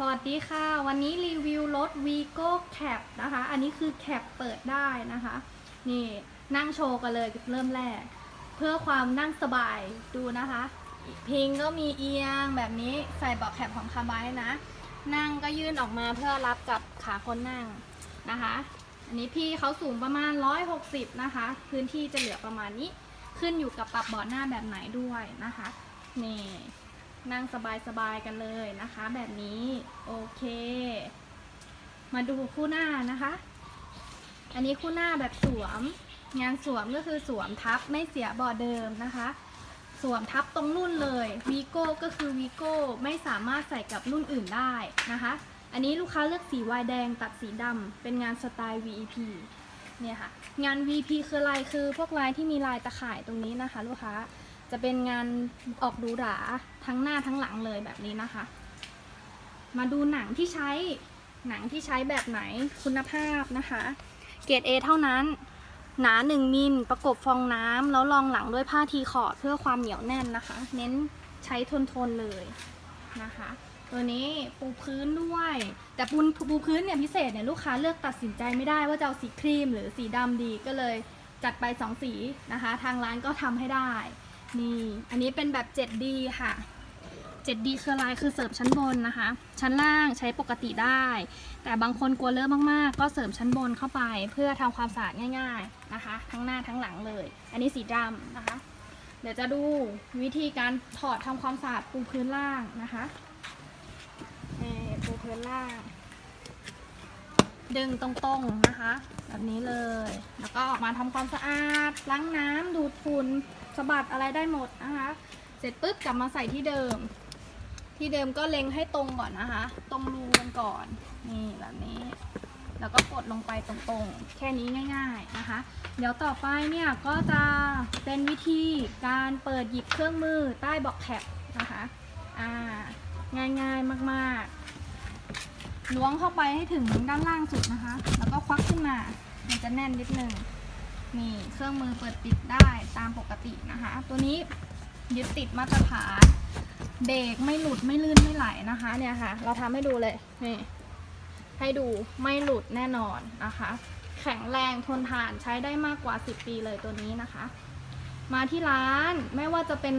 สวัสดีค่ะ วันนี้รีวิวรถ Vigo Cap นะคะ อันนี้คือแคปเปิดได้นะคะ นี่นั่งโชว์กันเลยเริ่มแรก เพื่อความนั่งสบายดูนะคะ พิงก็มีเอียงแบบนี้ใส่เบาะแคปของคาร์ไบนะ นั่งก็ยื่นออกมาเพื่อรับกับขาคนนั่งนะคะ อันนี้พี่เขาสูงประมาณ 160 นะคะ พื้นที่จะเหลือประมาณนี้ ขึ้นอยู่กับปรับเบาะหน้าแบบไหนด้วยนะคะ นี่ นั่งสบายๆกันเลยนะคะ แบบนี้โอเค มาดูคู่หน้านะคะ อันนี้คู่หน้าแบบสวม งานสวมก็คือสวมทับไม่เสียบอเดิมนะคะ สวมทับตรงรุ่นเลยวีโก้ก็คือวีโก้ไม่สามารถใส่กับรุ่นอื่นได้นะคะ อันนี้ลูกค้าเลือกสีวายแดงตัดสีดำเป็นงานสไตล์ VEP เนี่ยค่ะ งาน VP คือลายคือพวกลายที่มีลายตะข่ายตรงนี้นะคะ ลูกค้า จะเป็นงานออกหรูหราทั้งหน้าทั้งหลังเลยแบบนี้นะคะ มาดูหนังที่ใช้หนังที่ใช้แบบไหนคุณภาพนะคะ เกรด A เท่านั้น หนา 1 มิลประกบฟองน้ำแล้วรองหลังด้วยผ้าทีคอร์ดเพื่อความเหนียวแน่นนะคะ เน้นใช้ทนทนเลยนะคะ ตัวนี้ปูพื้นด้วย แต่ปูปูพื้นเนี่ยพิเศษเนี่ยลูกค้าเลือกตัดสินใจไม่ได้ว่าจะเอาสีครีมหรือสีดำดีก็เลยจัดไป 2 สีนะคะ ทางร้านก็ทำให้ได้ นี่ อันนี้เป็นแบบ 7D ค่ะ 7D คืออะไรคือเสริมชั้นบนนะคะ ชั้นล่างใช้ปกติได้ แต่บางคนกลัวเลอะมากๆ ก็เสริมชั้นบนเข้าไป เพื่อทำความสะอาดง่ายๆนะคะ ทั้งหน้าทั้งหลังเลย อันนี้สีดำนะคะ เดี๋ยวจะดูวิธีการถอดทำความสะอาดปูพื้นล่างนะคะปูพื้นล่าง ดึงตรงๆนะคะ แบบนี้เลย แล้วก็ออกมาทำความสะอาด ล้างน้ำดูดฝุ่นสะบัดอะไรได้หมดนะคะ เสร็จปุ๊บกลับมาใส่ที่เดิม ที่เดิมก็เล็งให้ตรงก่อนนะคะ ตรงรูกันก่อน นี่แบบนี้ แล้วก็กดลงไปตรงๆ แค่นี้ง่าย ๆนะคะ เดี๋ยวต่อไปเนี่ยก็จะเป็นวิธีการเปิดหยิบเครื่องมือใต้เบาะแคปนะคะ อ่าง่ายๆมากๆ ล้วงเข้าไปให้ถึงด้านล่างสุดนะคะ แล้วก็ควักขึ้นมา มันจะแน่นนิดนึงนี่เครื่องมือเปิดปิดได้ตามปกตินะคะ ตัวนี้ยึดติดมาตรฐานเบรกไม่หลุดไม่ลื่นไม่ไหลนะคะ เนี่ยค่ะ เราทำให้ดูเลยนี่ให้ดูไม่หลุดแน่นอนนะคะ แข็งแรงทนทานใช้ได้มากกว่า 10 ปีเลยตัวนี้นะคะ มาที่ร้านไม่ว่าจะเป็น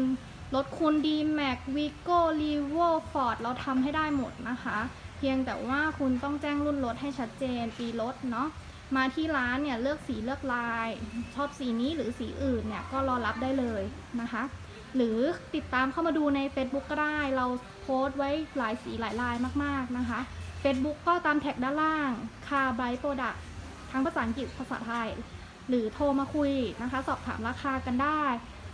รถคุณดีแม็กวิโก้รีโวฟอร์ดเราทำให้ได้หมดนะคะ เพียงแต่ว่าคุณต้องแจ้งรุ่นรถให้ชัดเจนปีรถเนาะมาที่ร้านเนี่ยเลือกสีเลือกลาย ชอบสีนี้หรือสีอื่นเนี่ยก็รอรับได้เลยนะคะ หรือติดตามเข้ามาดูใน Facebook ก็ได้ เราโพสต์ไว้หลายสีหลายลายมากๆนะคะ Facebook ก็ตามแท็กด้านล่างคาไบโปรดักทั้งภาษาอังกฤษภาษาไทย หรือโทรมาคุยนะคะ สอบถามราคากันได้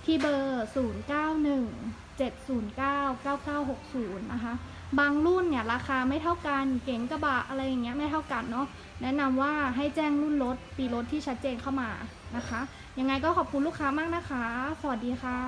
ที่เบอร์ 0917099960 นะคะ บางรุ่นเนี่ยราคาไม่เท่ากันเก๋งกระบะอะไรอย่างเงี้ยไม่เท่ากันเนาะแนะนำว่าให้แจ้งรุ่นรถปีรถที่ชัดเจนเข้ามานะคะ ยังไงก็ขอบคุณลูกค้ามากนะคะ สวัสดีค่ะ